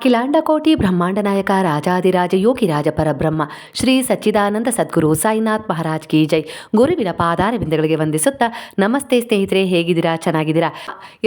ಅಖಿಲಾಂಡಕೋಟಿ ಬ್ರಹ್ಮಾಂಡ ನಾಯಕ ರಾಜಾದಿರಾಜ ಯೋಗಿ ರಾಜ ಪರಬ್ರಹ್ಮ ಶ್ರೀ ಸಚ್ಚಿದಾನಂದ ಸದ್ಗುರು ಸಾಯಿನಾಥ್ ಮಹಾರಾಜ್ ಕಿ ಜೈ. ಗುರುವಿನ ಪಾದಾರವಿಂದಗಳಿಗೆ ವಂದಿಸುತ್ತಾ, ನಮಸ್ತೆ ಸ್ನೇಹಿತರೆ, ಹೇಗಿದ್ದೀರಾ? ಚೆನ್ನಾಗಿದ್ದೀರಾ?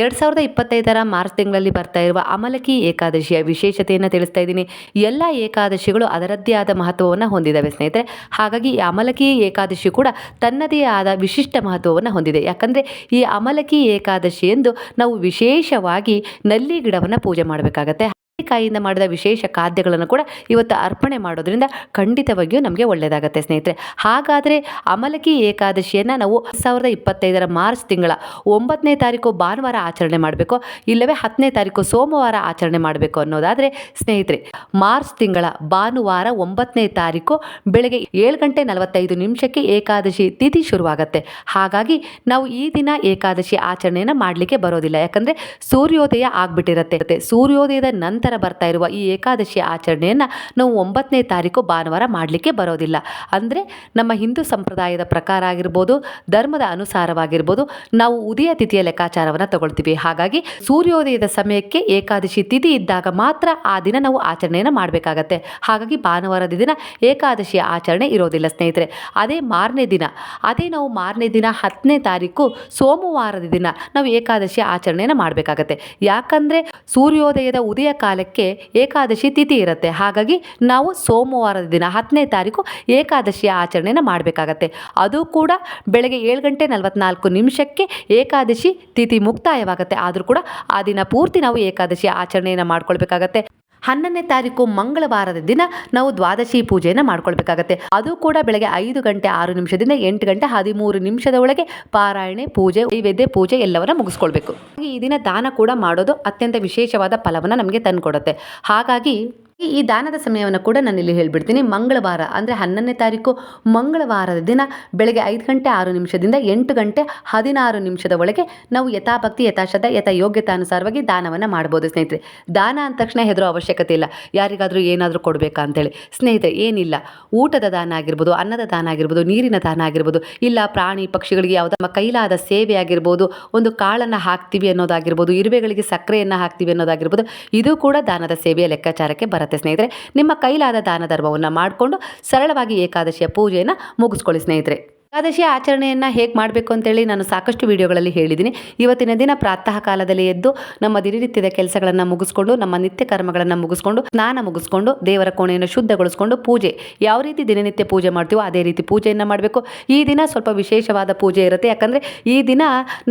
ಎರಡು ಸಾವಿರದ ಇಪ್ಪತ್ತೈದರ ಮಾರ್ಚ್ ತಿಂಗಳಲ್ಲಿ ಬರ್ತಾ ಇರುವ ಅಮಲಕಿ ಏಕಾದಶಿಯ ವಿಶೇಷತೆಯನ್ನು ತಿಳಿಸ್ತಾ ಇದ್ದೀನಿ. ಎಲ್ಲ ಏಕಾದಶಿಗಳು ಅದರದ್ದೇ ಆದ ಮಹತ್ವವನ್ನು ಹೊಂದಿದ್ದಾವೆ ಸ್ನೇಹಿತರೆ. ಹಾಗಾಗಿ ಈ ಅಮಲಕಿ ಏಕಾದಶಿ ಕೂಡ ತನ್ನದೇ ಆದ ವಿಶಿಷ್ಟ ಮಹತ್ವವನ್ನು ಹೊಂದಿದೆ. ಯಾಕಂದರೆ ಈ ಅಮಲಕಿ ಏಕಾದಶಿ ಎಂದು ನಾವು ವಿಶೇಷವಾಗಿ ನಲ್ಲಿ ಗಿಡವನ್ನು ಪೂಜೆ ಮಾಡಬೇಕಾಗತ್ತೆ. ಕಾಯಿಯಿಂದ ಮಾಡಿದ ವಿಶೇಷ ಖಾದ್ಯಗಳನ್ನು ಕೂಡ ಇವತ್ತು ಅರ್ಪಣೆ ಮಾಡೋದ್ರಿಂದ ಖಂಡಿತವಾಗಿಯೂ ನಮಗೆ ಒಳ್ಳೆಯದಾಗತ್ತೆ ಸ್ನೇಹಿತರೆ. ಹಾಗಾದರೆ ಅಮಲಕಿ ಏಕಾದಶಿಯನ್ನು ನಾವು ಸಾವಿರದ ಇಪ್ಪತ್ತೈದರ ಮಾರ್ಚ್ ತಿಂಗಳ ಒಂಬತ್ತನೇ ತಾರೀಕು ಭಾನುವಾರ ಆಚರಣೆ ಮಾಡಬೇಕು, ಇಲ್ಲವೇ ಹತ್ತನೇ ತಾರೀಕು ಸೋಮವಾರ ಆಚರಣೆ ಮಾಡಬೇಕು ಅನ್ನೋದಾದರೆ ಸ್ನೇಹಿತರೆ, ಮಾರ್ಚ್ ತಿಂಗಳ ಭಾನುವಾರ ಒಂಬತ್ತನೇ ತಾರೀಕು ಬೆಳಗ್ಗೆ ಏಳು ಗಂಟೆ ನಲವತ್ತೈದು ನಿಮಿಷಕ್ಕೆ ಏಕಾದಶಿ ತಿಥಿ ಶುರುವಾಗುತ್ತೆ. ಹಾಗಾಗಿ ನಾವು ಈ ದಿನ ಏಕಾದಶಿ ಆಚರಣೆಯನ್ನು ಮಾಡಲಿಕ್ಕೆ ಬರೋದಿಲ್ಲ. ಯಾಕಂದರೆ ಸೂರ್ಯೋದಯ ಆಗ್ಬಿಟ್ಟಿರುತ್ತೆ. ಸೂರ್ಯೋದಯದ ನಂತರ ಬರ್ತಾ ಇರುವ ಈ ಏಕಾದಶಿ ಆಚರಣೆಯನ್ನು ನಾವು ಒಂಬತ್ತನೇ ತಾರೀಕು ಭಾನುವಾರ ಮಾಡಲಿಕ್ಕೆ ಬರೋದಿಲ್ಲ. ಅಂದರೆ ನಮ್ಮ ಹಿಂದೂ ಸಂಪ್ರದಾಯದ ಪ್ರಕಾರ ಆಗಿರ್ಬೋದು, ಧರ್ಮದ ಅನುಸಾರವಾಗಿರ್ಬೋದು, ನಾವು ಉದಯ ತಿಥಿಯ ಲೆಕ್ಕಾಚಾರವನ್ನು ತಗೊಳ್ತೀವಿ. ಹಾಗಾಗಿ ಸೂರ್ಯೋದಯದ ಸಮಯಕ್ಕೆ ಏಕಾದಶಿ ತಿಥಿ ಇದ್ದಾಗ ಮಾತ್ರ ಆ ದಿನ ನಾವು ಆಚರಣೆಯನ್ನು ಮಾಡಬೇಕಾಗತ್ತೆ. ಹಾಗಾಗಿ ಭಾನುವಾರದ ದಿನ ಏಕಾದಶಿಯ ಆಚರಣೆ ಇರೋದಿಲ್ಲ ಸ್ನೇಹಿತರೆ. ಅದೇ ಮಾರನೇ ದಿನ. ಅದೇ ನಾವು ಮಾರನೇ ದಿನ ಹತ್ತನೇ ತಾರೀಕು ಸೋಮವಾರದ ದಿನ ನಾವು ಏಕಾದಶಿ ಆಚರಣೆಯನ್ನು ಮಾಡಬೇಕಾಗತ್ತೆ. ಯಾಕಂದರೆ ಸೂರ್ಯೋದಯದ ಉದಯ ಕಾಲಕ್ಕೆ ಏಕಾದಶಿ ತಿಥಿ ಇರುತ್ತೆ. ಹಾಗಾಗಿ ನಾವು ಸೋಮವಾರದ ದಿನ ಹತ್ತನೇ ತಾರೀಕು ಏಕಾದಶಿಯ ಆಚರಣೆಯನ್ನು ಮಾಡಬೇಕಾಗತ್ತೆ. ಅದು ಕೂಡ ಬೆಳಗ್ಗೆ ಏಳು ಗಂಟೆ ನಲವತ್ನಾಲ್ಕು ನಿಮಿಷಕ್ಕೆ ಏಕಾದಶಿ ತಿಥಿ ಮುಕ್ತಾಯವಾಗುತ್ತೆ. ಆದರೂ ಕೂಡ ಆ ದಿನ ಪೂರ್ತಿ ನಾವು ಏಕಾದಶಿ ಆಚರಣೆಯನ್ನು ಮಾಡ್ಕೊಳ್ಬೇಕಾಗತ್ತೆ. ಹನ್ನೊಂದನೇ ತಾರೀಕು ಮಂಗಳವಾರದ ದಿನ ನಾವು ದ್ವಾದಶಿ ಪೂಜೆಯನ್ನು ಮಾಡ್ಕೊಳ್ಬೇಕಾಗತ್ತೆ. ಅದು ಕೂಡ ಬೆಳಗ್ಗೆ ಐದು ಗಂಟೆ ಆರು ನಿಮಿಷದಿಂದ ಎಂಟು ಗಂಟೆ ಹದಿಮೂರು ನಿಮಿಷದ ಒಳಗೆ ಪಾರಾಯಣೆ, ಪೂಜೆ ವೈವೇದ್ಯ ಪೂಜೆ ಎಲ್ಲವನ್ನ ಮುಗಿಸ್ಕೊಳ್ಬೇಕು. ಈ ದಿನ ದಾನ ಕೂಡ ಮಾಡೋದು ಅತ್ಯಂತ ವಿಶೇಷವಾದ ಫಲವನ್ನು ನಮಗೆ ತಂದುಕೊಡುತ್ತೆ. ಹಾಗಾಗಿ ಈ- ದಾನದ ಸಮಯವನ್ನು ಕೂಡ ನಾನು ಇಲ್ಲಿ ಹೇಳ್ಬಿಡ್ತೀನಿ. ಮಂಗಳವಾರ, ಅಂದರೆ ಹನ್ನೊಂದನೇ ತಾರೀಕು ಮಂಗಳವಾರದ ದಿನ ಬೆಳಗ್ಗೆ ಐದು ಗಂಟೆ ಆರು ನಿಮಿಷದಿಂದ ಎಂಟು ಗಂಟೆ ಹದಿನಾರು ನಿಮಿಷದ ಒಳಗೆ ನಾವು ಯಥಾಭಕ್ತಿ, ಯಥಾಶ್ರದ್ಧ ಯಥಾ ಯೋಗ್ಯತಾನುಸಾರವಾಗಿ ದಾನವನ್ನು ಮಾಡ್ಬೋದು ಸ್ನೇಹಿತರೆ. ದಾನ ಅಂದ ತಕ್ಷಣ ಹೆದರೋ ಅವಶ್ಯಕತೆ ಇಲ್ಲ. ಯಾರಿಗಾದರೂ ಏನಾದರೂ ಕೊಡಬೇಕಾ ಅಂತೇಳಿ ಸ್ನೇಹಿತರೆ, ಏನಿಲ್ಲ. ಊಟದ ದಾನ ಆಗಿರ್ಬೋದು, ಅನ್ನದ ದಾನ ಆಗಿರ್ಬೋದು, ನೀರಿನ ದಾನ ಆಗಿರ್ಬೋದು, ಇಲ್ಲ ಪ್ರಾಣಿ ಪಕ್ಷಿಗಳಿಗೆ ಯಾವುದಮ್ಮ ಕೈಲಾದ ಸೇವೆ ಆಗಿರ್ಬೋದು, ಒಂದು ಕಾಳನ್ನು ಹಾಕ್ತೀವಿ ಅನ್ನೋದಾಗಿರ್ಬೋದು, ಇರುವೆಗಳಿಗೆ ಸಕ್ಕರೆಯನ್ನು ಹಾಕ್ತೀವಿ ಅನ್ನೋದಾಗಿರ್ಬೋದು, ಇದು ಕೂಡ ದಾನದ ಸೇವೆಯ ಲೆಕ್ಕಾಚಾರಕ್ಕೆ ಬರುತ್ತೆ. ಸ್ನೇಹಿತರೆ ನಿಮ್ಮ ಕೈಲಾದ ದಾನ ಧರ್ಮವನ್ನು ಮಾಡಿಕೊಂಡು ಸರಳವಾಗಿ ಏಕಾದಶಿಯ ಪೂಜೆಯನ್ನು ಮುಗಿಸ್ಕೊಳ್ಳಿ ಸ್ನೇಹಿತರೆ. ಏಕಾದಶಿ ಆಚರಣೆಯನ್ನು ಹೇಗೆ ಮಾಡಬೇಕು ಅಂತೇಳಿ ನಾನು ಸಾಕಷ್ಟು ವಿಡಿಯೋಗಳಲ್ಲಿ ಹೇಳಿದ್ದೀನಿ. ಇವತ್ತಿನ ದಿನ ಪ್ರಾತಃ ಕಾಲದಲ್ಲಿ ಎದ್ದು ನಮ್ಮ ದಿನನಿತ್ಯದ ಕೆಲಸಗಳನ್ನು ಮುಗಿಸ್ಕೊಂಡು, ನಮ್ಮ ನಿತ್ಯ ಕರ್ಮಗಳನ್ನು ಮುಗಿಸ್ಕೊಂಡು, ಸ್ನಾನ ಮುಗಿಸ್ಕೊಂಡು, ದೇವರ ಕೋಣೆಯನ್ನು ಶುದ್ಧಗೊಳಿಸ್ಕೊಂಡು ಪೂಜೆ. ಯಾವ ರೀತಿ ದಿನನಿತ್ಯ ಪೂಜೆ ಮಾಡ್ತೀವೋ ಅದೇ ರೀತಿ ಪೂಜೆಯನ್ನು ಮಾಡಬೇಕು. ಈ ದಿನ ಸ್ವಲ್ಪ ವಿಶೇಷವಾದ ಪೂಜೆ ಇರುತ್ತೆ. ಯಾಕಂದರೆ ಈ ದಿನ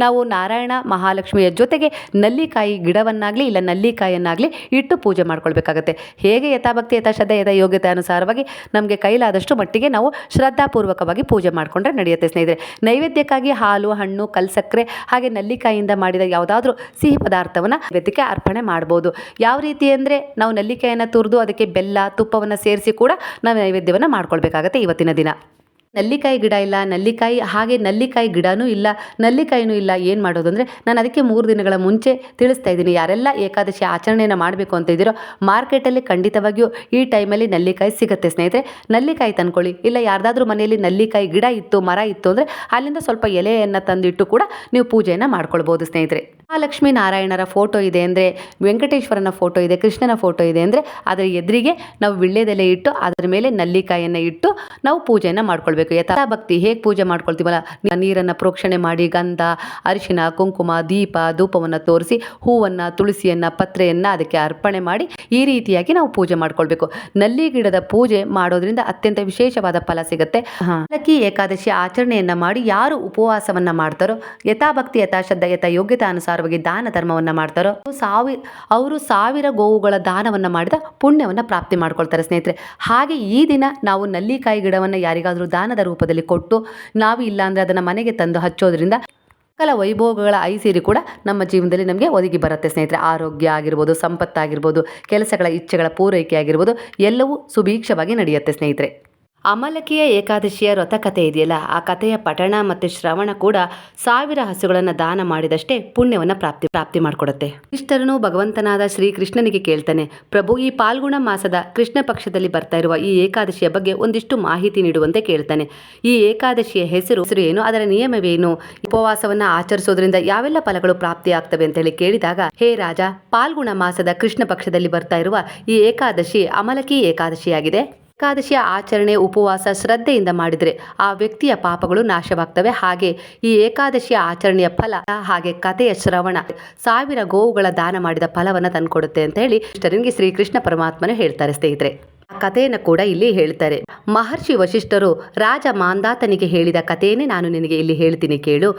ನಾವು ನಾರಾಯಣ ಮಹಾಲಕ್ಷ್ಮಿಯ ಜೊತೆಗೆ ನಲ್ಲಿಕಾಯಿ ಗಿಡವನ್ನಾಗಲಿ ಇಲ್ಲ ನಲ್ಲಿಕಾಯಿಯನ್ನಾಗಲಿ ಇಟ್ಟು ಪೂಜೆ ಮಾಡ್ಕೊಳ್ಬೇಕಾಗತ್ತೆ. ಹೇಗೆ ಯಥಾಭಕ್ತಿ, ಯಥಾಶ್ರದ್ಧೆ ಯಥಾ ಯೋಗ್ಯತೆ ಅನುಸಾರವಾಗಿ ನಮಗೆ ಕೈಲಾದಷ್ಟು ಮಟ್ಟಿಗೆ ನಾವು ಶ್ರದ್ಧಾಪೂರ್ವಕವಾಗಿ ಪೂಜೆ ಮಾಡಿಕೊಂಡ್ರೆ ನಡೆಯುತ್ತೆ ಸ್ನೇಹಿತರೆ. ನೈವೇದ್ಯಕ್ಕಾಗಿ ಹಾಲು, ಹಣ್ಣು, ಕಲ್ಸಕ್ಕರೆ ಹಾಗೆ ನಲ್ಲಿಕಾಯಿಯಿಂದ ಮಾಡಿದ ಯಾವುದಾದ್ರೂ ಸಿಹಿ ಪದಾರ್ಥವನ್ನು ನೈವೇದ್ಯಕ್ಕೆ ಅರ್ಪಣೆ ಮಾಡ್ಬೋದು. ಯಾವ ರೀತಿ ಅಂದರೆ ನಾವು ನಲ್ಲಿಕಾಯನ್ನು ತುರಿದು ಅದಕ್ಕೆ ಬೆಲ್ಲ, ತುಪ್ಪವನ್ನು ಸೇರಿಸಿ ಕೂಡ ನಾವು ನೈವೇದ್ಯವನ್ನು ಮಾಡ್ಕೊಳ್ಬೇಕಾಗತ್ತೆ ಇವತ್ತಿನ ದಿನ. ನಲ್ಲಿಕಾಯಿ ಗಿಡ ಇಲ್ಲ, ನಲ್ಲಿಕಾಯಿ, ಹಾಗೆ ನಲ್ಲಿಕಾಯಿ ಗಿಡನೂ ಇಲ್ಲ, ನಲ್ಲಿಕಾಯಿನೂ ಇಲ್ಲ, ಏನು ಮಾಡೋದು ಅಂದರೆ ನಾನು ಅದಕ್ಕೆ ಮೂರು ದಿನಗಳ ಮುಂಚೆ ತಿಳಿಸ್ತಾ ಇದ್ದೀನಿ. ಯಾರೆಲ್ಲ ಏಕಾದಶಿ ಆಚರಣೆಯನ್ನು ಮಾಡಬೇಕು ಅಂತ ಇದ್ದೀರೋ, ಮಾರ್ಕೆಟಲ್ಲಿ ಖಂಡಿತವಾಗಿಯೂ ಈ ಟೈಮಲ್ಲಿ ನಲ್ಲಿಕಾಯಿ ಸಿಗುತ್ತೆ. ಸ್ನೇಹಿತರೆ, ನಲ್ಲಿಕಾಯಿ ತಂದ್ಕೊಳ್ಳಿ. ಇಲ್ಲ ಯಾರ್ದಾದ್ರೂ ಮನೆಯಲ್ಲಿ ನಲ್ಲಿಕಾಯಿ ಗಿಡ ಇತ್ತು, ಮರ ಇತ್ತು ಅಂದರೆ ಅಲ್ಲಿಂದ ಸ್ವಲ್ಪ ಎಲೆಯನ್ನು ತಂದಿಟ್ಟು ಕೂಡ ನೀವು ಪೂಜೆಯನ್ನು ಮಾಡ್ಕೊಳ್ಬೋದು ಸ್ನೇಹಿತರೆ. ಮಹಾಲಕ್ಷ್ಮೀ ನಾರಾಯಣರ ಫೋಟೋ ಇದೆ ಅಂದರೆ, ವೆಂಕಟೇಶ್ವರನ ಫೋಟೋ ಇದೆ, ಕೃಷ್ಣನ ಫೋಟೋ ಇದೆ ಅಂದರೆ, ಅದರ ಎದುರಿಗೆ ನಾವು ವಿಳ್ಳೆದೆಲೆ ಇಟ್ಟು, ಅದರ ಮೇಲೆ ನಲ್ಲಿಕಾಯಿಯನ್ನು ಇಟ್ಟು ನಾವು ಪೂಜೆಯನ್ನು ಮಾಡ್ಕೊಳ್ಬೇಕು. ಯಥಾ ಭಕ್ತಿ ಹೇಗೆ ಪೂಜೆ ಮಾಡ್ಕೊಳ್ತೀವಲ್ಲ? ನೀರನ್ನು ಪ್ರೋಕ್ಷಣೆ ಮಾಡಿ ಗಂಧ, ಅರಿಶಿನ, ಕುಂಕುಮ, ದೀಪ, ಧೂಪವನ್ನು ತೋರಿಸಿ, ಹೂವನ್ನು, ತುಳಸಿಯನ್ನು, ಪತ್ರೆಯನ್ನು ಅದಕ್ಕೆ ಅರ್ಪಣೆ ಮಾಡಿ ಈ ರೀತಿಯಾಗಿ ನಾವು ಪೂಜೆ ಮಾಡ್ಕೊಳ್ಬೇಕು. ನಲ್ಲಿ ಗಿಡದ ಪೂಜೆ ಮಾಡೋದ್ರಿಂದ ಅತ್ಯಂತ ವಿಶೇಷವಾದ ಫಲ ಸಿಗುತ್ತೆ. ಲಕ್ಕಿ ಏಕಾದಶಿ ಆಚರಣೆಯನ್ನ ಮಾಡಿ ಯಾರು ಉಪವಾಸವನ್ನ ಮಾಡ್ತಾರೋ, ಯಥಾಭಕ್ತಿ, ಯಥಾಶ್ರದ್ಧ ಯಥಾ ಯೋಗ್ಯತಾ ಅನುಸಾರವಾಗಿ ದಾನ ಧರ್ಮವನ್ನ ಮಾಡ್ತಾರೋ ಸಾವಿ ಅವರು ಸಾವಿರ ಗೋವುಗಳ ದಾನವನ್ನ ಮಾಡಿದ ಪುಣ್ಯವನ್ನ ಪ್ರಾಪ್ತಿ ಮಾಡ್ಕೊಳ್ತಾರೆ ಸ್ನೇಹಿತರೆ. ಹಾಗೆ ಈ ದಿನ ನಾವು ನಲ್ಲಿಕಾಯಿ ಗಿಡವನ್ನು ಯಾರಿಗಾದರೂ ದಾನದ ರೂಪದಲ್ಲಿ ಕೊಟ್ಟು ನಾವು ಇಲ್ಲ ಅದನ್ನು ಮನೆಗೆ ತಂದು ಹಚ್ಚೋದ್ರಿಂದ ಸಕಲ ವೈಭೋಗಗಳ ಐಸಿರಿ ಕೂಡ ನಮ್ಮ ಜೀವನದಲ್ಲಿ ನಮಗೆ ಒದಗಿ ಬರುತ್ತೆ ಸ್ನೇಹಿತರೆ. ಆರೋಗ್ಯ ಆಗಿರ್ಬೋದು, ಸಂಪತ್ತಾಗಿರ್ಬೋದು, ಕೆಲಸಗಳ ಇಚ್ಛೆಗಳ ಪೂರೈಕೆ ಆಗಿರ್ಬೋದು, ಎಲ್ಲವೂ ಸುಭೀಕ್ಷವಾಗಿ ನಡೆಯುತ್ತೆ ಸ್ನೇಹಿತರೆ. ಅಮಲಕಿಯ ಏಕಾದಶಿಯ ವ್ರತ ಇದೆಯಲ್ಲ? ಆ ಕಥೆಯ ಪಠಣ ಮತ್ತು ಶ್ರವಣ ಕೂಡ ಸಾವಿರ ಹಸುಗಳನ್ನು ದಾನ ಮಾಡಿದಷ್ಟೇ ಪುಣ್ಯವನ್ನು ಪ್ರಾಪ್ತಿ ಪ್ರಾಪ್ತಿ ಮಾಡಿಕೊಡುತ್ತೆ. ಇಷ್ಟರನು ಭಗವಂತನಾದ ಶ್ರೀ ಕೃಷ್ಣನಿಗೆ ಕೇಳ್ತಾನೆ. ಪ್ರಭು, ಈ ಪಾಲ್ಗುಣ ಮಾಸದ ಕೃಷ್ಣ ಪಕ್ಷದಲ್ಲಿ ಬರ್ತಾ ಇರುವ ಈ ಏಕಾದಶಿಯ ಬಗ್ಗೆ ಒಂದಿಷ್ಟು ಮಾಹಿತಿ ನೀಡುವಂತೆ ಕೇಳ್ತಾನೆ. ಈ ಏಕಾದಶಿಯ ಹೆಸರು ಹೆಸರು ಏನು? ಅದರ ನಿಯಮವೇನು? ಉಪವಾಸವನ್ನು ಆಚರಿಸೋದ್ರಿಂದ ಯಾವೆಲ್ಲ ಫಲಗಳು ಪ್ರಾಪ್ತಿ ಆಗ್ತವೆ ಅಂತ ಹೇಳಿ ಕೇಳಿದಾಗ, ಹೇ ರಾಜ, ಪಾಲ್ಗುಣ ಮಾಸದ ಕೃಷ್ಣ ಪಕ್ಷದಲ್ಲಿ ಬರ್ತಾ ಇರುವ ಈ ಏಕಾದಶಿ ಅಮಲಕಿ ಏಕಾದಶಿಯಾಗಿದೆ. ಏಕಾದಶಿಯ ಆಚರಣೆ ಉಪವಾಸ ಶ್ರದ್ಧೆಯಿಂದ ಮಾಡಿದರೆ ಆ ವ್ಯಕ್ತಿಯ ಪಾಪಗಳು ನಾಶವಾಗ್ತವೆ. ಹಾಗೆ ಈ ಏಕಾದಶಿಯ ಆಚರಣೆಯ ಫಲ ಹಾಗೆ ಕಥೆಯ ಶ್ರವಣ ಸಾವಿರ ಗೋವುಗಳ ದಾನ ಮಾಡಿದ ಫಲವನ್ನು ತಂದುಕೊಡುತ್ತೆ ಅಂತ ಹೇಳಿ ಇಷ್ಟರಿಗೆ ಶ್ರೀಕೃಷ್ಣ ಪರಮಾತ್ಮನು ಹೇಳ್ತಾರೆ ಸ್ನೇಹಿತರೆ. ಕಥೆಯನ್ನು ಕೂಡ ಇಲ್ಲಿ ಹೇಳ್ತಾರೆ. ಮಹರ್ಷಿ ವಶಿಷ್ಠರು ರಾಜ ಮಾಂದಾತನಿಗೆ ಹೇಳಿದ ಕಥೆಯನ್ನೇ ನಾನು ನಿನಗೆ ಇಲ್ಲಿ ಹೇಳ್ತೀನಿ ಕೇಳು.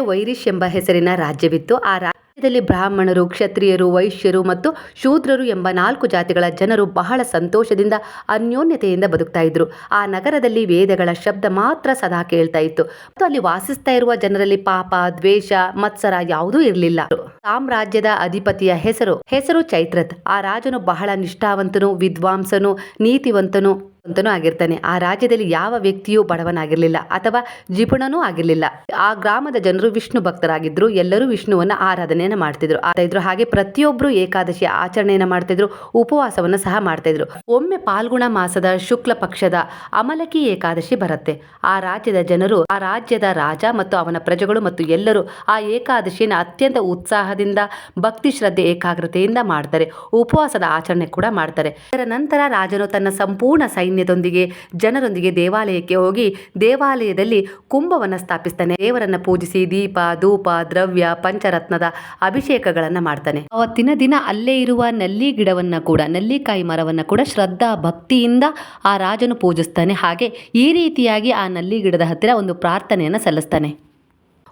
ವೈರಿಶ್ ಎಂಬ ಹೆಸರಿನ ರಾಜ್ಯವಿತ್ತು. ಆ ರಾಜ್ಯದಲ್ಲಿ ಬ್ರಾಹ್ಮಣರು, ಕ್ಷತ್ರಿಯರು, ವೈಶ್ಯರು ಮತ್ತು ಶೂದ್ರರು ಎಂಬ ನಾಲ್ಕು ಜಾತಿಗಳ ಜನರು ಬಹಳ ಸಂತೋಷದಿಂದ ಅನ್ಯೋನ್ಯತೆಯಿಂದ ಬದುಕ್ತಾ ಇದ್ರು. ಆ ನಗರದಲ್ಲಿ ವೇದಗಳ ಶಬ್ದ ಮಾತ್ರ ಸದಾ ಕೇಳ್ತಾ ಇತ್ತು. ಮತ್ತು ಅಲ್ಲಿ ವಾಸಿಸ್ತಾ ಇರುವ ಜನರಲ್ಲಿ ಪಾಪ, ದ್ವೇಷ, ಮತ್ಸರ ಯಾವುದೂ ಇರಲಿಲ್ಲ. ಸಾಮ್ರಾಜ್ಯದ ಅಧಿಪತಿಯ ಹೆಸರು ಹೆಸರು ಚೈತ್ರತ್. ಆ ರಾಜನು ಬಹಳ ನಿಷ್ಠಾವಂತನು, ವಿದ್ವಾಂಸನು, ನೀತಿವಂತನು. ಅಂತನೂ ಆಗಿರ್ತಾನೆ. ಆ ರಾಜ್ಯದಲ್ಲಿ ಯಾವ ವ್ಯಕ್ತಿಯೂ ಬಡವನಾಗಿರ್ಲಿಲ್ಲ ಅಥವಾ ಜಿಪುಣನೂ ಆಗಿರ್ಲಿಲ್ಲ. ಆ ಗ್ರಾಮದ ಜನರು ವಿಷ್ಣು ಭಕ್ತರಾಗಿದ್ರು, ಎಲ್ಲರೂ ವಿಷ್ಣುವನ್ನ ಆರಾಧನೆಯನ್ನ ಮಾಡ್ತಿದ್ರು. ಇದ್ರು ಹಾಗೆ ಪ್ರತಿಯೊಬ್ಬರು ಏಕಾದಶಿ ಆಚರಣೆಯನ್ನ ಮಾಡ್ತಿದ್ರು, ಉಪವಾಸವನ್ನ ಸಹ ಮಾಡ್ತಿದ್ರು. ಒಮ್ಮೆ ಪಾಲ್ಗುಣ ಮಾಸದ ಶುಕ್ಲ ಪಕ್ಷದ ಅಮಲಕಿ ಏಕಾದಶಿ ಬರುತ್ತೆ. ಆ ರಾಜ್ಯದ ಜನರು, ಆ ರಾಜ್ಯದ ರಾಜ ಮತ್ತು ಅವನ ಪ್ರಜೆಗಳು ಮತ್ತು ಎಲ್ಲರೂ ಆ ಏಕಾದಶಿಯನ್ನು ಅತ್ಯಂತ ಉತ್ಸಾಹದಿಂದ, ಭಕ್ತಿ ಶ್ರದ್ಧೆ ಏಕಾಗ್ರತೆಯಿಂದ ಮಾಡ್ತಾರೆ. ಉಪವಾಸದ ಆಚರಣೆ ಕೂಡ ಮಾಡ್ತಾರೆ. ಇದರ ನಂತರ ರಾಜನು ತನ್ನ ಸಂಪೂರ್ಣ ಸೈನ್ಯದೊಂದಿಗೆ, ಜನರೊಂದಿಗೆ ದೇವಾಲಯಕ್ಕೆ ಹೋಗಿ ದೇವಾಲಯದಲ್ಲಿ ಕುಂಭವನ್ನು ಸ್ಥಾಪಿಸ್ತಾನೆ. ದೇವರನ್ನ ಪೂಜಿಸಿ ದೀಪ, ಧೂಪ, ದ್ರವ್ಯ, ಪಂಚರತ್ನದ ಅಭಿಷೇಕಗಳನ್ನು ಮಾಡ್ತಾನೆ. ಅವತ್ತಿನ ದಿನ ಅಲ್ಲೇ ಇರುವ ನಲ್ಲಿ ಗಿಡವನ್ನು ಕೂಡ ನಲ್ಲಿಕಾಯಿ ಮರವನ್ನು ಕೂಡ ಶ್ರದ್ಧಾ ಭಕ್ತಿಯಿಂದ ಆ ರಾಜನು ಪೂಜಿಸ್ತಾನೆ. ಹಾಗೆ ಈ ರೀತಿಯಾಗಿ ಆ ನಲ್ಲಿ ಗಿಡದ ಹತ್ತಿರ ಒಂದು ಪ್ರಾರ್ಥನೆಯನ್ನು ಸಲ್ಲಿಸ್ತಾನೆ.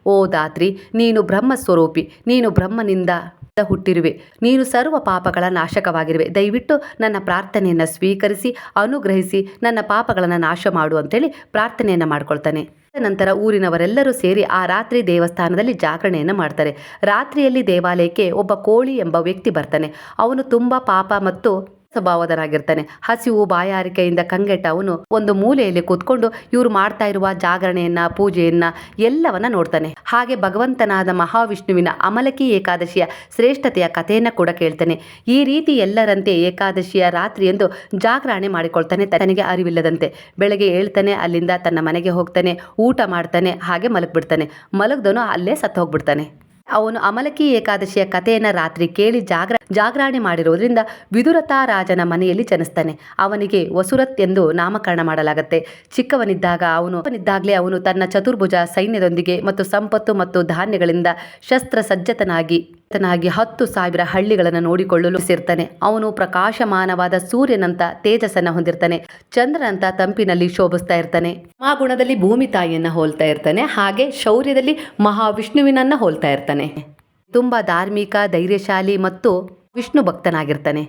ಓ ದಾತ್ರಿ, ನೀನು ಬ್ರಹ್ಮಸ್ವರೂಪಿ, ನೀನು ಬ್ರಹ್ಮನಿಂದ ಹುಟ್ಟಿರುವೆ. ನೀನು ಸರ್ವ ಪಾಪಗಳ ನಾಶಕವಾಗಿರುವೆ. ದಯವಿಟ್ಟು ನನ್ನ ಪ್ರಾರ್ಥನೆಯನ್ನು ಸ್ವೀಕರಿಸಿ, ಅನುಗ್ರಹಿಸಿ ನನ್ನ ಪಾಪಗಳನ್ನು ನಾಶ ಮಾಡು ಅಂತೇಳಿ ಪ್ರಾರ್ಥನೆಯನ್ನು ಮಾಡ್ಕೊಳ್ತಾನೆ. ನಂತರ ಊರಿನವರೆಲ್ಲರೂ ಸೇರಿ ಆ ರಾತ್ರಿ ದೇವಸ್ಥಾನದಲ್ಲಿ ಜಾಗರಣೆಯನ್ನು ಮಾಡ್ತಾರೆ. ರಾತ್ರಿಯಲ್ಲಿ ದೇವಾಲಯಕ್ಕೆ ಒಬ್ಬ ಕೋಳಿ ಎಂಬ ವ್ಯಕ್ತಿ ಬರ್ತಾನೆ. ಅವನು ತುಂಬ ಪಾಪ ಮತ್ತು ಸ್ವಭಾವದನಾಗಿರ್ತಾನೆ. ಹಸಿವು, ಬಾಯಾರಿಕೆಯಿಂದ ಕಂಗೆಟ್ಟ ಅವನು ಒಂದು ಮೂಲೆಯಲ್ಲಿ ಕೂತ್ಕೊಂಡು ಇವರು ಮಾಡ್ತಾ ಇರುವ ಜಾಗರಣೆಯನ್ನ, ಪೂಜೆಯನ್ನ ಎಲ್ಲವನ್ನ ನೋಡ್ತಾನೆ. ಹಾಗೆ ಭಗವಂತನಾದ ಮಹಾವಿಷ್ಣುವಿನ ಅಮಲಕಿ ಏಕಾದಶಿಯ ಶ್ರೇಷ್ಠತೆಯ ಕಥೆಯನ್ನ ಕೂಡ ಕೇಳ್ತಾನೆ. ಈ ರೀತಿ ಎಲ್ಲರಂತೆ ಏಕಾದಶಿಯ ರಾತ್ರಿಯಂದು ಜಾಗರಣೆ ಮಾಡಿಕೊಳ್ತಾನೆ ತನಗೆ ಅರಿವಿಲ್ಲದಂತೆ. ಬೆಳಗ್ಗೆ ಹೇಳ್ತಾನೆ ಅಲ್ಲಿಂದ ತನ್ನ ಮನೆಗೆ ಹೋಗ್ತಾನೆ, ಊಟ ಮಾಡ್ತಾನೆ, ಹಾಗೆ ಮಲಗ್ಬಿಡ್ತಾನೆ. ಮಲಗ್ದನು ಅಲ್ಲೇ ಸತ್ತು ಹೋಗ್ಬಿಡ್ತಾನೆ ಅವನು ಅಮಲಕಿ ಏಕಾದಶಿಯ ಕಥೆಯನ್ನ ರಾತ್ರಿ ಕೇಳಿ ಜಾಗ್ರ ಜಾಗರಣೆ ಮಾಡಿರುವುದರಿಂದ ವಿದುರತಾ ರಾಜನ ಮನೆಯಲ್ಲಿ ಜನಿಸ್ತಾನೆ. ಅವನಿಗೆ ವಸುರತ್ ಎಂದು ನಾಮಕರಣ ಮಾಡಲಾಗುತ್ತೆ. ಚಿಕ್ಕವನಿದ್ದಾಗ ಅವನು ಅವನಿದ್ದಾಗಲೇ ಅವನು ತನ್ನ ಚತುರ್ಭುಜ ಸೈನ್ಯದೊಂದಿಗೆ ಮತ್ತು ಸಂಪತ್ತು ಮತ್ತು ಧಾನ್ಯಗಳಿಂದ ಶಸ್ತ್ರ ಸಜ್ಜತನಾಗಿ ತನಾಗಿ ಹತ್ತು ಸಾವಿರ ಹಳ್ಳಿಗಳನ್ನು ನೋಡಿಕೊಳ್ಳಲು ಸೇರ್ತಾನೆ. ಅವನು ಪ್ರಕಾಶಮಾನವಾದ ಸೂರ್ಯನಂತ ತೇಜಸ್ಸನ್ನ ಹೊಂದಿರ್ತಾನೆ. ಚಂದ್ರನಂತ ತಂಪಿನಲ್ಲಿ ಶೋಭಿಸ್ತಾ ಇರ್ತಾನೆ. ಆ ಗುಣದಲ್ಲಿ ಭೂಮಿ ತಾಯಿಯನ್ನ ಹೋಲ್ತಾ ಇರ್ತಾನೆ. ಹಾಗೆ ಶೌರ್ಯದಲ್ಲಿ ಮಹಾವಿಷ್ಣುವಿನನ್ನ ಹೋಲ್ತಾ ಇರ್ತಾನೆ. ತುಂಬಾ ಧಾರ್ಮಿಕ, ಧೈರ್ಯಶಾಲಿ ಮತ್ತು ವಿಷ್ಣು ಭಕ್ತನಾಗಿರ್ತಾನೆ.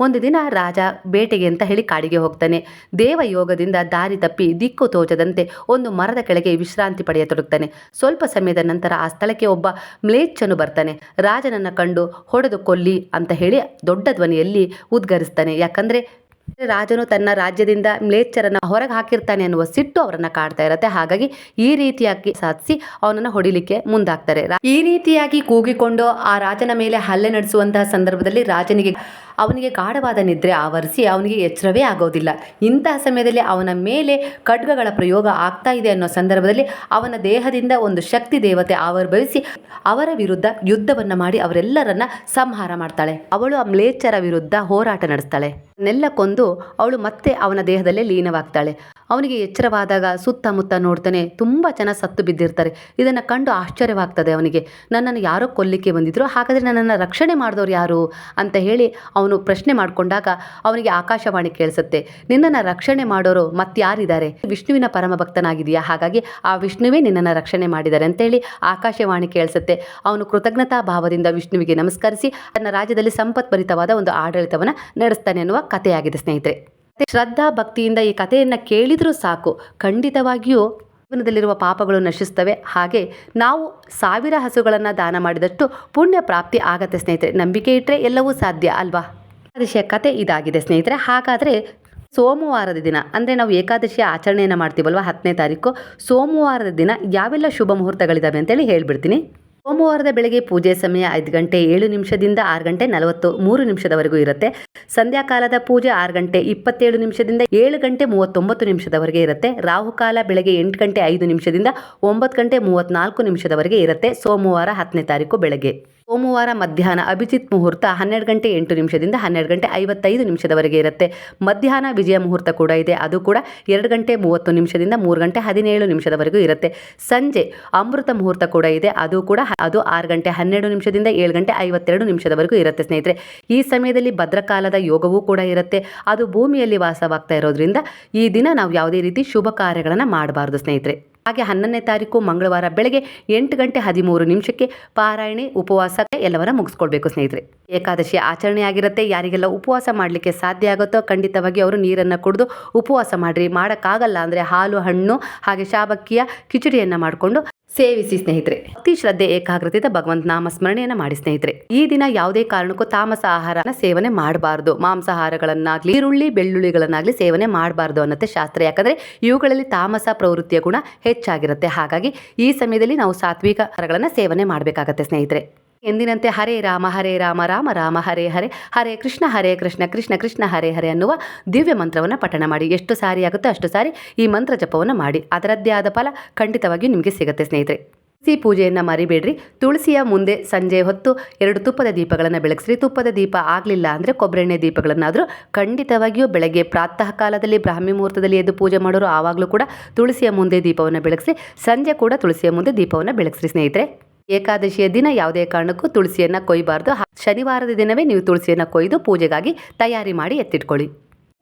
ಒಂದು ದಿನ ರಾಜ ಬೇಟೆಗೆ ಅಂತ ಹೇಳಿ ಕಾಡಿಗೆ ಹೋಗ್ತಾನೆ. ದೇವ ಯೋಗದಿಂದ ದಾರಿ ತಪ್ಪಿ ದಿಕ್ಕು ತೋಚದಂತೆ ಒಂದು ಮರದ ಕೆಳಗೆ ವಿಶ್ರಾಂತಿ ಪಡೆಯತೊಡಗ್ತಾನೆ. ಸ್ವಲ್ಪ ಸಮಯದ ನಂತರ ಆ ಸ್ಥಳಕ್ಕೆ ಒಬ್ಬ ಮ್ಲೇಚ್ಛನು ಬರ್ತಾನೆ. ರಾಜನನ್ನು ಕಂಡು ಹೊಡೆದು ಕೊಲ್ಲಿ ಅಂತ ಹೇಳಿ ದೊಡ್ಡ ಧ್ವನಿಯಲ್ಲಿ ಉದ್ಗರಿಸ್ತಾನೆ. ಯಾಕಂದ್ರೆ ರಾಜನು ತನ್ನ ರಾಜ್ಯದಿಂದ ಮ್ಲೇಚ್ಛರನ್ನ ಹೊರಗೆ ಹಾಕಿರ್ತಾನೆ ಅನ್ನುವ ಸಿಟ್ಟು ಅವರನ್ನ ಕಾಡ್ತಾ ಇರತ್ತೆ. ಹಾಗಾಗಿ ಈ ರೀತಿಯಾಗಿ ಸಾಧಿಸಿ ಅವನನ್ನ ಹೊಡಿಲಿಕ್ಕೆ ಮುಂದಾಗ್ತಾರೆ. ಈ ರೀತಿಯಾಗಿ ಕೂಗಿಕೊಂಡು ಆ ರಾಜನ ಮೇಲೆ ಹಲ್ಲೆ ನಡೆಸುವಂತಹ ಸಂದರ್ಭದಲ್ಲಿ ರಾಜನಿಗೆ ಅವನಿಗೆ ಗಾಢವಾದ ನಿದ್ರೆ ಆವರಿಸಿ ಅವನಿಗೆ ಎಚ್ಚರವೇ ಆಗೋದಿಲ್ಲ. ಇಂತಹ ಸಮಯದಲ್ಲಿ ಅವನ ಮೇಲೆ ಖಡ್ಗಗಳ ಪ್ರಯೋಗ ಆಗ್ತಾ ಇದೆ ಅನ್ನೋ ಸಂದರ್ಭದಲ್ಲಿ ಅವನ ದೇಹದಿಂದ ಒಂದು ಶಕ್ತಿ ದೇವತೆ ಆವಿರ್ಭವಿಸಿ ಅವರ ವಿರುದ್ಧ ಯುದ್ಧವನ್ನು ಮಾಡಿ ಅವರೆಲ್ಲರನ್ನ ಸಂಹಾರ ಮಾಡ್ತಾಳೆ. ಅವಳು ಆ ಮ್ಲೇಚ್ಛರ ವಿರುದ್ಧ ಹೋರಾಟ ನಡೆಸ್ತಾಳೆ. ನೆಲ್ಲ ಕೊಂದು ಅವಳು ಮತ್ತೆ ಅವನ ದೇಹದಲ್ಲೇ ಲೀನವಾಗ್ತಾಳೆ. ಅವನಿಗೆ ಎಚ್ಚರವಾದಾಗ ಸುತ್ತಮುತ್ತ ನೋಡ್ತಾನೆ, ತುಂಬ ಜನ ಸತ್ತು ಬಿದ್ದಿರ್ತಾರೆ. ಇದನ್ನು ಕಂಡು ಆಶ್ಚರ್ಯವಾಗ್ತದೆ ಅವನಿಗೆ. ನನ್ನನ್ನು ಯಾರೋ ಕೊಲ್ಲಿಕ್ಕೆ ಬಂದಿದ್ರು, ಹಾಗಾದರೆ ನನ್ನನ್ನು ರಕ್ಷಣೆ ಮಾಡಿದವ್ರು ಯಾರು? ಅಂತ ಹೇಳಿ ಅವನು ಪ್ರಶ್ನೆ ಮಾಡಿಕೊಂಡಾಗ ಅವನಿಗೆ ಆಕಾಶವಾಣಿ ಕೇಳಿಸುತ್ತೆ, ನಿನ್ನನ್ನು ರಕ್ಷಣೆ ಮಾಡೋರು ಮತ್ತಾರಿದ್ದಾರೆ? ವಿಷ್ಣುವಿನ ಪರಮ ಭಕ್ತನಾಗಿದೆಯಾ ಹಾಗಾಗಿ ಆ ವಿಷ್ಣುವೇ ನಿನ್ನನ್ನು ರಕ್ಷಣೆ ಮಾಡಿದ್ದಾರೆ ಅಂತೇಳಿ ಆಕಾಶವಾಣಿ ಕೇಳಿಸುತ್ತೆ. ಅವನು ಕೃತಜ್ಞತಾ ಭಾವದಿಂದ ವಿಷ್ಣುವಿಗೆ ನಮಸ್ಕರಿಸಿ, ತನ್ನ ರಾಜ್ಯದಲ್ಲಿ ಸಂಪತ್ಭರಿತವಾದ ಒಂದು ಆಡಳಿತವನ್ನು ನಡೆಸ್ತಾನೆ ಅನ್ನುವ ಕಥೆಯಾಗಿದೆ, ಸ್ನೇಹಿತರೆ. ಶ್ರದ್ಧಾ ಭಕ್ತಿಯಿಂದ ಈ ಕಥೆಯನ್ನು ಕೇಳಿದರೂ ಸಾಕು. ಖಂಡಿತವಾಗಿಯೂ ಜೀವನದಲ್ಲಿರುವ ಪಾಪಗಳು ನಶಿಸ್ತವೆ. ಹಾಗೆ ನಾವು ಸಾವಿರ ಹಸುಗಳನ್ನು ದಾನ ಮಾಡಿದಷ್ಟು ಪುಣ್ಯ ಪ್ರಾಪ್ತಿ ಆಗತ್ತೆ, ಸ್ನೇಹಿತರೆ. ನಂಬಿಕೆ ಇಟ್ಟರೆ ಎಲ್ಲವೂ ಸಾಧ್ಯ, ಅಲ್ವಾ? ವಿಷಯ ಕತೆ ಇದಾಗಿದೆ ಸ್ನೇಹಿತರೆ. ಹಾಗಾದರೆ ಸೋಮವಾರದ ದಿನ, ಅಂದರೆ ನಾವು ಏಕಾದಶಿಯ ಆಚರಣೆಯನ್ನು ಮಾಡ್ತೀವಲ್ವ ಹತ್ತನೇ ತಾರೀಕು, ಸೋಮವಾರದ ದಿನ ಯಾವೆಲ್ಲ ಶುಭ ಮುಹೂರ್ತಗಳಿದ್ದಾವೆ ಅಂತೇಳಿ ಹೇಳ್ಬಿಡ್ತೀನಿ. ಸೋಮವಾರದ ಬೆಳಗ್ಗೆ ಪೂಜೆ ಸಮಯ ಐದು ಗಂಟೆ ಏಳು ನಿಮಿಷದಿಂದ ಆರು ಗಂಟೆ ನಲವತ್ತು ಮೂರು ನಿಮಿಷದವರೆಗೂ ಇರುತ್ತೆ. ಸಂಧ್ಯಾಕಾಲದ ಪೂಜೆ ಆರು ಗಂಟೆ ಇಪ್ಪತ್ತೇಳು ನಿಮಿಷದಿಂದ ಏಳು ಗಂಟೆ ಮೂವತ್ತೊಂಬತ್ತು ನಿಮಿಷದವರೆಗೆ ಇರುತ್ತೆ. ರಾಹುಕಾಲ ಬೆಳಗ್ಗೆ ಎಂಟು ಗಂಟೆ ಐದು ನಿಮಿಷದಿಂದ ಒಂಬತ್ತು ಗಂಟೆ ಮೂವತ್ತ್ನಾಲ್ಕು ನಿಮಿಷದವರೆಗೆ ಇರುತ್ತೆ. ಸೋಮವಾರ ಹತ್ತನೇ ತಾರೀಕು ಬೆಳಗ್ಗೆ. ಸೋಮವಾರ ಮಧ್ಯಾಹ್ನ ಅಭಿಜಿತ್ ಮುಹೂರ್ತ ಹನ್ನೆರಡು ಗಂಟೆ ಎಂಟು ನಿಮಿಷದಿಂದ ಹನ್ನೆರಡು ಗಂಟೆ ಐವತ್ತೈದು ನಿಮಿಷದವರೆಗೆ ಇರುತ್ತೆ. ಮಧ್ಯಾಹ್ನ ವಿಜಯ ಮುಹೂರ್ತ ಕೂಡ ಇದೆ. ಅದು ಕೂಡ ಎರಡು ಗಂಟೆ ಮೂವತ್ತು ನಿಮಿಷದಿಂದ ಮೂರು ಗಂಟೆ ಹದಿನೇಳು ನಿಮಿಷದವರೆಗೂ ಇರುತ್ತೆ. ಸಂಜೆ ಅಮೃತ ಮುಹೂರ್ತ ಕೂಡ ಇದೆ. ಅದು ಕೂಡ ಅದು ಆರು ಗಂಟೆ ಹನ್ನೆರಡು ನಿಮಿಷದಿಂದ ಏಳು ಗಂಟೆ ಐವತ್ತೆರಡು ನಿಮಿಷದವರೆಗೂ ಇರುತ್ತೆ ಸ್ನೇಹಿತರೆ. ಈ ಸಮಯದಲ್ಲಿ ಭದ್ರಕಾಲದ ಯೋಗವೂ ಕೂಡ ಇರುತ್ತೆ. ಅದು ಭೂಮಿಯಲ್ಲಿ ವಾಸವಾಗ್ತಾ ಇರೋದ್ರಿಂದ ಈ ದಿನ ನಾವು ಯಾವುದೇ ರೀತಿ ಶುಭ ಕಾರ್ಯಗಳನ್ನು ಮಾಡಬಾರ್ದು ಸ್ನೇಹಿತರೆ. ಹಾಗೆ ಹನ್ನೊಂದನೇ ತಾರೀಕು ಮಂಗಳವಾರ ಬೆಳಗ್ಗೆ ಎಂಟು ಗಂಟೆ ಹದಿಮೂರು ನಿಮಿಷಕ್ಕೆ ಪಾರಾಯಣೆ, ಉಪವಾಸ ಎಲ್ಲವರ ಮುಗಿಸ್ಕೊಳ್ಬೇಕು ಸ್ನೇಹಿತರೆ. ಏಕಾದಶಿ ಆಚರಣೆ ಆಗಿರುತ್ತೆ. ಯಾರಿಗೆಲ್ಲ ಉಪವಾಸ ಮಾಡಲಿಕ್ಕೆ ಸಾಧ್ಯ ಆಗುತ್ತೋ ಖಂಡಿತವಾಗಿ ಅವರು ನೀರನ್ನು ಕುಡಿದು ಉಪವಾಸ ಮಾಡಿರಿ. ಮಾಡೋಕ್ಕಾಗಲ್ಲ ಅಂದರೆ ಹಾಲು, ಹಣ್ಣು ಹಾಗೆ ಶಾಬಕ್ಕಿಯ ಕಿಚಡಿಯನ್ನು ಮಾಡಿಕೊಂಡು ಸೇವಿಸಿ ಸ್ನೇಹಿತರೆ. ಅತಿ ಶ್ರದ್ಧೆ, ಏಕಾಗ್ರತೆಯಿಂದ ಭಗವಂತ ನಾಮ ಸ್ಮರಣೆಯನ್ನ ಮಾಡಿ ಸ್ನೇಹಿತರೆ. ಈ ದಿನ ಯಾವುದೇ ಕಾರಣಕ್ಕೂ ತಾಮಸ ಆಹಾರನ ಸೇವನೆ ಮಾಡಬಾರದು. ಮಾಂಸಾಹಾರಗಳನ್ನಾಗ್ಲಿ, ಈರುಳ್ಳಿ, ಬೆಳ್ಳುಳ್ಳಿಗಳನ್ನಾಗ್ಲಿ ಸೇವನೆ ಮಾಡಬಾರ್ದು ಅನ್ನತ್ತೆ ಶಾಸ್ತ್ರ. ಯಾಕಂದ್ರೆ ಇವುಗಳಲ್ಲಿ ತಾಮಸ, ಪ್ರವೃತ್ತಿಯ ಗುಣ ಹೆಚ್ಚಾಗಿರುತ್ತೆ. ಹಾಗಾಗಿ ಈ ಸಮಯದಲ್ಲಿ ನಾವು ಸಾತ್ವಿಕ ಆಹಾರಗಳನ್ನ ಸೇವನೆ ಮಾಡಬೇಕಾಗತ್ತೆ ಸ್ನೇಹಿತರೆ. ಎಂದಿನಂತೆ ಹರೇ ರಾಮ ಹರೇ ರಾಮ ರಾಮ ರಾಮ, ಹರೇ ಹರೇ ಹರೇ ಕೃಷ್ಣ ಹರೇ ಕೃಷ್ಣ ಕೃಷ್ಣ ಕೃಷ್ಣ, ಹರೇ ಹರೇ ಅನ್ನುವ ದಿವ್ಯ ಮಂತ್ರವನ್ನು ಪಠಣ ಮಾಡಿ. ಎಷ್ಟು ಸಾರಿ ಆಗುತ್ತೋ ಅಷ್ಟು ಸಾರಿ ಈ ಮಂತ್ರ ಜಪವನ್ನು ಮಾಡಿ. ಅದರದ್ದೇ ಆದ ಫಲ ಖಂಡಿತವಾಗಿಯೂ ನಿಮಗೆ ಸಿಗುತ್ತೆ ಸ್ನೇಹಿತರೆ. ತುಳಸಿ ಪೂಜೆಯನ್ನು ಮರಿಬೇಡ್ರಿ. ತುಳಸಿಯ ಮುಂದೆ ಸಂಜೆ ಹೊತ್ತು ಎರಡು ತುಪ್ಪದ ದೀಪಗಳನ್ನು ಬೆಳಗಿಸ್ರಿ. ತುಪ್ಪದ ದೀಪ ಆಗಲಿಲ್ಲ ಅಂದರೆ ಕೊಬ್ಬರೆಣ್ಣೆ ದೀಪಗಳನ್ನಾದರೂ ಖಂಡಿತವಾಗಿಯೂ ಬೆಳಗ್ಗೆ ಪ್ರಾತಃ ಕಾಲದಲ್ಲಿ ಬ್ರಾಹ್ಮಿ ಮುಹೂರ್ತದಲ್ಲಿ ಎದ್ದು ಪೂಜೆ ಮಾಡೋರು ಆವಾಗಲೂ ಕೂಡ ತುಳಸಿಯ ಮುಂದೆ ದೀಪವನ್ನು ಬೆಳಗಿಸಿ, ಸಂಜೆ ಕೂಡ ತುಳಸಿಯ ಮುಂದೆ ದೀಪವನ್ನು ಬೆಳಗಿಸ್ರಿ ಸ್ನೇಹಿತರೆ. ಏಕಾದಶಿಯ ದಿನ ಯಾವುದೇ ಕಾರಣಕ್ಕೂ ತುಳಸಿಯನ್ನು ಕೊಯ್ಬಾರ್ದು. ಶನಿವಾರದ ದಿನವೇ ನೀವು ತುಳಸಿಯನ್ನು ಕೊಯ್ದು ಪೂಜೆಗಾಗಿ ತಯಾರಿ ಮಾಡಿ ಎತ್ತಿಟ್ಕೊಳ್ಳಿ.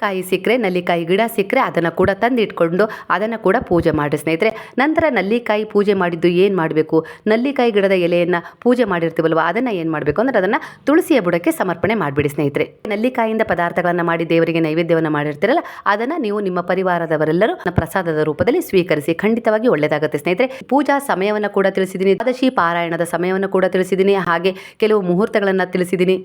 ಕಾಯಿ ಸಿಕ್ಕರೆ, ನಲ್ಲಿಕಾಯಿ ಗಿಡ ಸಿಕ್ಕರೆ ಅದನ್ನು ಕೂಡ ತಂದಿಟ್ಕೊಂಡು ಅದನ್ನು ಕೂಡ ಪೂಜೆ ಮಾಡಿ ಸ್ನೇಹಿತರೆ. ನಂತರ ನಲ್ಲಿಕಾಯಿ ಪೂಜೆ ಮಾಡಿದ್ದು ಏನು ಮಾಡಬೇಕು? ನಲ್ಲಿಕಾಯಿ ಗಿಡದ ಎಲೆಯನ್ನು ಪೂಜೆ ಮಾಡಿರ್ತೀವಲ್ವ, ಅದನ್ನು ಏನು ಮಾಡಬೇಕು? ಅಂದರೆ ಅದನ್ನು ತುಳಸಿಯ ಬುಡಕ್ಕೆ ಸಮರ್ಪಣೆ ಮಾಡಿಬಿಡಿ ಸ್ನೇಹಿತರೆ. ನಲ್ಲಿಕಾಯಿಂದ ಪದಾರ್ಥಗಳನ್ನು ಮಾಡಿ ದೇವರಿಗೆ ನೈವೇದ್ಯವನ್ನು ಮಾಡಿರ್ತೀರಲ್ಲ, ಅದನ್ನು ನೀವು ನಿಮ್ಮ ಪರಿವಾರದವರೆಲ್ಲರೂ ಪ್ರಸಾದದ ರೂಪದಲ್ಲಿ ಸ್ವೀಕರಿಸಿ ಖಂಡಿತವಾಗಿ ಒಳ್ಳೆಯದಾಗುತ್ತೆ ಸ್ನೇಹಿತರೆ. ಪೂಜಾ ಸಮಯವನ್ನು ಕೂಡ ತಿಳಿಸಿದ್ದೀನಿ ದ್ವಾದಶಿ ಪಾರಾಯಣದ ಸಮಯವನ್ನು ಕೂಡ ತಿಳಿಸಿದ್ದೀನಿ ಹಾಗೆ ಕೆಲವು ಮುಹೂರ್ತಗಳನ್ನು ತಿಳಿಸಿದ್ದೀನಿ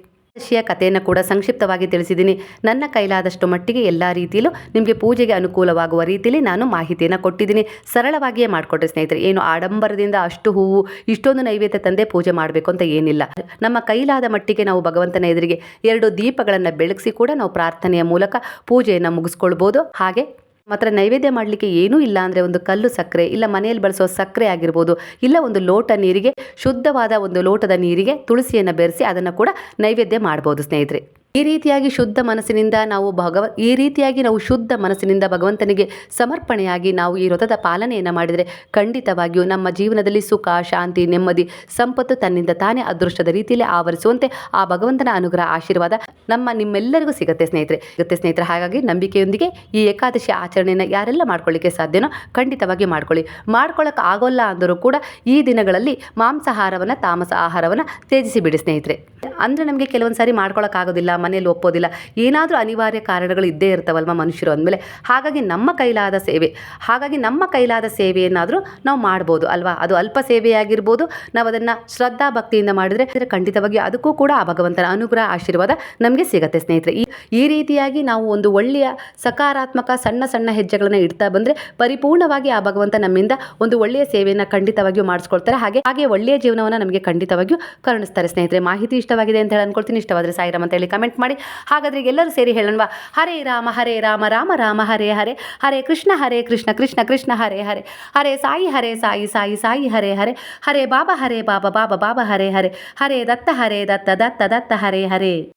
ಷಿಯ ಕಥೆಯನ್ನು ಕೂಡ ಸಂಕ್ಷಿಪ್ತವಾಗಿ ತಿಳಿಸಿದ್ದೀನಿ. ನನ್ನ ಕೈಲಾದಷ್ಟು ಮಟ್ಟಿಗೆ ಎಲ್ಲ ರೀತಿಯಲ್ಲೂ ನಿಮಗೆ ಪೂಜೆಗೆ ಅನುಕೂಲವಾಗುವ ರೀತಿಯಲ್ಲಿ ನಾನು ಮಾಹಿತಿಯನ್ನು ಕೊಟ್ಟಿದ್ದೀನಿ. ಸರಳವಾಗಿಯೇ ಮಾಡಿಕೊಟ್ರೆ ಸ್ನೇಹಿತರೆ, ಏನು ಆಡಂಬರದಿಂದ ಅಷ್ಟು ಹೂವು, ಇಷ್ಟೊಂದು ನೈವೇದ್ಯ ತಂದೆ ಪೂಜೆ ಮಾಡಬೇಕು ಅಂತ ಏನಿಲ್ಲ. ನಮ್ಮ ಕೈಲಾದ ಮಟ್ಟಿಗೆ ನಾವು ಭಗವಂತನ ಎದುರಿಗೆ ಎರಡು ದೀಪಗಳನ್ನು ಬೆಳಗಿಸಿ ಕೂಡ ನಾವು ಪ್ರಾರ್ಥನೆಯ ಮೂಲಕ ಪೂಜೆಯನ್ನು ಮುಗಿಸ್ಕೊಳ್ಬೋದು. ಹಾಗೆ ಮಾತ್ರ ನೈವೇದ್ಯ ಮಾಡಲಿಕ್ಕೆ ಏನೂ ಇಲ್ಲ ಅಂದರೆ ಒಂದು ಕಲ್ಲು ಸಕ್ಕರೆ, ಇಲ್ಲ ಮನೆಯಲ್ಲಿ ಬಳಸುವ ಸಕ್ಕರೆ ಆಗಿರ್ಬೋದು, ಇಲ್ಲ ಒಂದು ಲೋಟ ನೀರಿಗೆ, ಶುದ್ಧವಾದ ಒಂದು ಲೋಟದ ನೀರಿಗೆ ತುಳಸಿಯನ್ನು ಬೆರೆಸಿ ಅದನ್ನು ಕೂಡ ನೈವೇದ್ಯ ಮಾಡ್ಬೋದು ಸ್ನೇಹಿತರೆ. ಈ ರೀತಿಯಾಗಿ ಶುದ್ಧ ಮನಸ್ಸಿನಿಂದ ನಾವು ಭಗವ, ಈ ರೀತಿಯಾಗಿ ನಾವು ಶುದ್ಧ ಮನಸ್ಸಿನಿಂದ ಭಗವಂತನಿಗೆ ಸಮರ್ಪಣೆಯಾಗಿ ನಾವು ಈ ವ್ರತದ ಪಾಲನೆಯನ್ನು ಮಾಡಿದರೆ ಖಂಡಿತವಾಗಿಯೂ ನಮ್ಮ ಜೀವನದಲ್ಲಿ ಸುಖ, ಶಾಂತಿ, ನೆಮ್ಮದಿ, ಸಂಪತ್ತು ತನ್ನಿಂದ ತಾನೇ ಅದೃಷ್ಟದ ರೀತಿಯಲ್ಲಿ ಆವರಿಸುವಂತೆ ಆ ಭಗವಂತನ ಅನುಗ್ರಹ, ಆಶೀರ್ವಾದ ನಮ್ಮ ನಿಮ್ಮೆಲ್ಲರಿಗೂ ಸಿಗುತ್ತೆ ಸ್ನೇಹಿತರೆ. ಸಿಗುತ್ತೆ ಸ್ನೇಹಿತರೆ, ಹಾಗಾಗಿ ನಂಬಿಕೆಯೊಂದಿಗೆ ಈ ಏಕಾದಶಿ ಆಚರಣೆಯನ್ನು ಯಾರೆಲ್ಲ ಮಾಡ್ಕೊಳ್ಳಿಕ್ಕೆ ಸಾಧ್ಯನೋ ಖಂಡಿತವಾಗಿ ಮಾಡ್ಕೊಳ್ಳಿ. ಮಾಡ್ಕೊಳ್ಳೋಕೆ ಆಗೋಲ್ಲ ಅಂದರೂ ಕೂಡ ಈ ದಿನಗಳಲ್ಲಿ ಮಾಂಸಾಹಾರವನ್ನು, ತಾಮಸ ಆಹಾರವನ್ನು ತ್ಯಜಿಸಿ ಬಿಡಿ ಸ್ನೇಹಿತರೆ. ಅಂದರೆ ನಮಗೆ ಕೆಲವೊಂದು ಸಾರಿ ಮಾಡ್ಕೊಳ್ಳೋಕ್ಕಾಗೋದಿಲ್ಲ ಮನೇಲಿ ಒಪ್ಪೋದಿಲ್ಲ. ಏನಾದರೂ ಅನಿವಾರ್ಯ ಕಾರಣಗಳು ಇದ್ದೇ ಇರ್ತಾವಲ್ವ ಮನುಷ್ಯರು ಅಂದಮೇಲೆ? ಹಾಗಾಗಿ ನಮ್ಮ ಕೈಲಾದ ಸೇವೆ, ಹಾಗಾಗಿ ನಮ್ಮ ಕೈಲಾದ ಸೇವೆಯನ್ನಾದರೂ ನಾವು ಮಾಡ್ಬೋದು ಅಲ್ವಾ? ಅದು ಅಲ್ಪ ಸೇವೆಯಾಗಿರ್ಬೋದು. ನಾವು ಅದನ್ನು ಶ್ರದ್ಧಾ ಭಕ್ತಿಯಿಂದ ಮಾಡಿದರೆ ಖಂಡಿತವಾಗಿ ಅದಕ್ಕೂ ಕೂಡ ಆ ಭಗವಂತನ ಅನುಗ್ರಹ, ಆಶೀರ್ವಾದ ನಮಗೆ ಸಿಗುತ್ತೆ ಸ್ನೇಹಿತರೆ. ಈ ಈ ರೀತಿಯಾಗಿ ನಾವು ಒಂದು ಒಳ್ಳೆಯ ಸಕಾರಾತ್ಮಕ ಸಣ್ಣ ಸಣ್ಣ ಹೆಜ್ಜೆಗಳನ್ನು ಇಡ್ತಾ ಬಂದರೆ ಪರಿಪೂರ್ಣವಾಗಿ ಆ ಭಗವಂತ ನಮ್ಮಿಂದ ಒಂದು ಒಳ್ಳೆಯ ಸೇವೆಯನ್ನು ಖಂಡಿತವಾಗಿಯೂ ಮಾಡಿಸ್ಕೊಳ್ತಾರೆ. ಹಾಗೆ ಹಾಗೆ ಒಳ್ಳೆಯ ಜೀವನವನ್ನು ನಮಗೆ ಖಂಡಿತವಾಗಿಯೂ ಕರುಣಿಸ್ತಾರೆ ಸ್ನೇಹಿತರೆ. ಮಾಹಿತಿ ಇಷ್ಟವಾಗಿದೆ ಅಂತ ಹೇಳಿ ಅನ್ಕೊಳ್ತೀನಿ. ಇಷ್ಟವಾದರೆ ಸಾಯಿರಾಮ್ ಅಂತ ಹೇಳಿ ಕಮೆಂಟ್ ಮಾಡಿ. ಹಾಗಾದ್ರೆ ಎಲ್ಲರೂ ಸೇರಿ ಹೇಳೋಣವಾ? ಹರೇ ರಾಮ ಹರೇ ರಾಮ ರಾಮ ರಾಮ, ಹರೇ ಹರೇ ಹರೇ ಕೃಷ್ಣ ಹರೇ ಕೃಷ್ಣ ಕೃಷ್ಣ ಕೃಷ್ಣ, ಹರೇ ಹರೇ ಹರೇ ಸಾಯಿ ಹರೇ ಸಾಯಿ ಸಾಯಿ ಸಾಯಿ, ಹರೇ ಹರೇ ಹರೇ ಬಾಬಾ ಹರೇ ಬಾಬಾ ಬಾಬಾ ಬಾಬಾ, ಹರೇ ಹರೇ ಹರೇ ದತ್ತ ಹರೇ ದತ್ತ ದತ್ತ ದತ್ತ, ಹರೇ ಹರೇ.